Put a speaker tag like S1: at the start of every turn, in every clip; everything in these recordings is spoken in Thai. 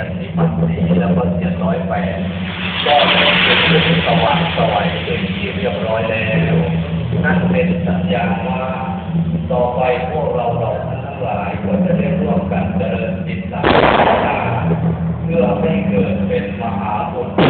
S1: ยนที่พันสีแล้วก็เทียนร้อยแปดก็เป็นสว่างสวัยเป็นที่เรียบร้อยแล้วนั่นเป็นสัญญาว่าต่อไปพวกเราเราทั้งหลายควรจะได้ร่วมกันเจริญจิตตาเพื่อให้เกิดเป็นมหาบุญใ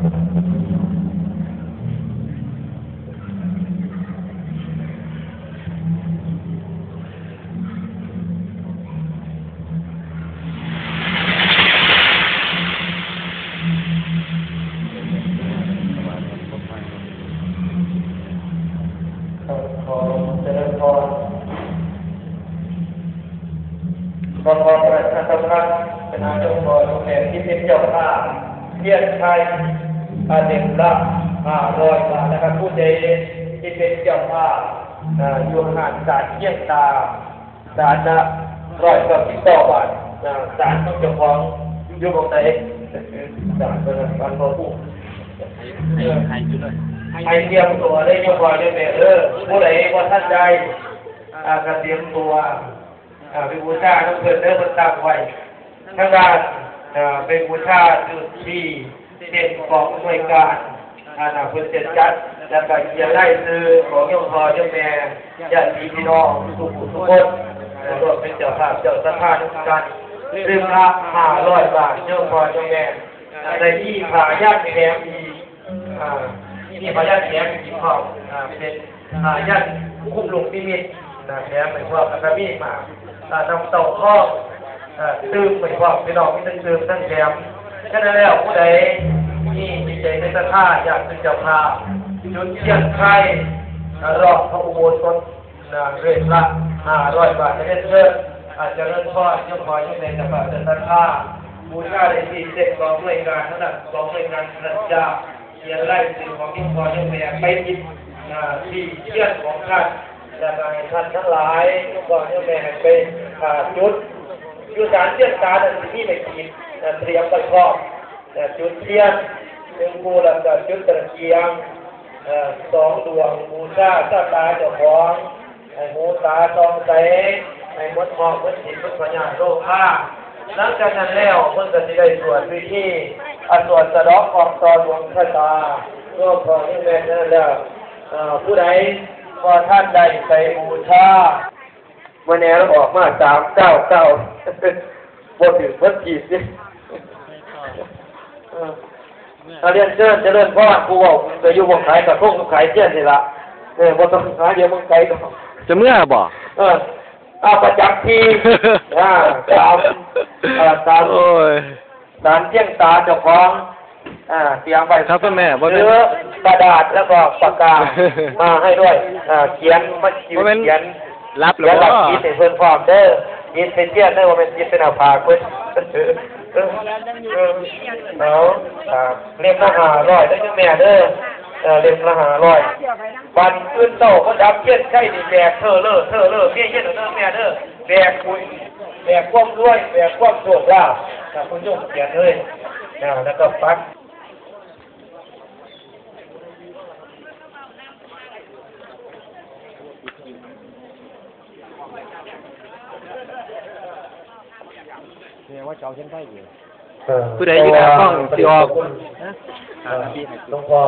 S1: ขอเจริ
S2: ญพประชาสัมพันธ์เป็นอาจารย์บอยแห่งที่เป็นเจ้าภาพเทียนไทย อาเด็กละห้าร้อยบาทนะครับผู้ใดที่เป็นเจ้าภาพอ่าอยู่ห่างศาลเที่ยงตาศาลละร้อยกับสิบต่อบาทอ่าศาลต้องเจ้าของยู่ตรงไหนศาลเป็นศาลพระผู้
S3: ให้อยู่เลย
S2: ให้เตรียมตัวได้ยกคอยได้แม่เออผู้ใดว่าท่านใดอ่าก็เตรียมตัวอ่าไปบูชาทั้งเพิ่นเด้อเพิ่นตั้งไว้ทั้งด้านอ่าไปบูชาจุดที่ เต็นของหน่วยการอาน่ะเพิ่นจะจัดแล้วก็เขียนได้ซื้อของยกคอยยกแม่ญาติพี่น้องทุกทุกคนอ่ารวมเป็นเจ้าภาพเจ้าสถานกันซึ่งละ500บาทยกคอยยกแม่ในที่ผาญาติแถมอีอ่านี่พญาแมกินข้าวอ่าเป็นอ่าญาติคุ้มลุงนิมิตนะแมเหมือนว่าพระมีมาอ่านำเต่าข้ออ่าตื้มเหมือนว่าพี่น้องมีทั้งตื้มทั้งแถม ฉะนั้นแล้วผู้ใดที่มีใจในศรัทธาอยากเป็นเจ้าภาพจุดเทียนไข่รอบพระอุโบสถนะเรทละห้าร้อยบาทจะได้เชิญอาจจะเริ่มทอดยกคอยยกในจังหวัดศรัทธาบูชาได้ที่เจ็ดกองหน่วยงานเท่านั้นกองหน่วยงานพระเจ้าเขียนไล่สิ่งของที่พอที่แม่ไปยิบที่เชื่อนของท่านและนายท่านทั้งหลายทุกคนที่แม่ไปจุดอยุสารเชื่อนตาดันที่ไปกิน เตรียมไปครอบนะจุดเทียนหนึ่งบูแล้วก็จุดตะเกียงสองดวงบูชาตาตาเจ้าของไอ้หูตาตองใสไอ้มดมองมดหินมดพญาโลภาหลังจากนั้นแล้วเพิ่นก็สิได้สวดวิธีอสวดสะดอกออกตอดวงชะตาร่วมของที่แม่นั่นแล้วผู้ใดพอท่านใดไปบูชาวันนี้ออกมาสามเก้าเก้าบทถึงเพิ่นขีดสิเอ อถ้าเรียนเชิญเจะเริ่พ่อครูบอกจะอยู่วงขายกับพวกขายเชี่ยนสิละเออบ่ต้องหาเดี๋ยวมึงไกลก็
S3: จะเมื่อบ่
S2: เออเอาประจักษ์ที่อ่าตามอ่าตาม
S3: โอ้ย
S2: สารเที่ยงตาเจ้าของ อ่าเตรียมไว้
S3: ครับคุณแม่บ่
S2: เนื้
S3: เป็น
S2: อกระดาษแล้วก็ปากกามาให้ด้วยอ่าเขียนมาคิว
S3: บ่เป็น
S2: เขียน
S3: รับหรื
S2: เขี
S3: อย
S2: นหลั
S3: บ่
S2: กคิดให้เพิ่นพร้อมเด้อคิดเป็นเทียนเด้อว่าเป็นคิดเป็นอาภาเพิ่น เออเออเออเอาครับเล่มละหาร้อยได้ยังแม่เด้อเออเล่มละหาร้อยบันขึ้นโตก็ดับเย็นไข่ดีแบกเธอเลอเธอเลอะเมียเย็นเด้อแม่เด้อแบกคุยแบกความรวยแบกความโชคลาภคุณโยมเกียนเลยนะแล้วก็ฟัก
S3: ผู้ใดที่หน้ากล้องสิออก
S2: หลวงพ่อ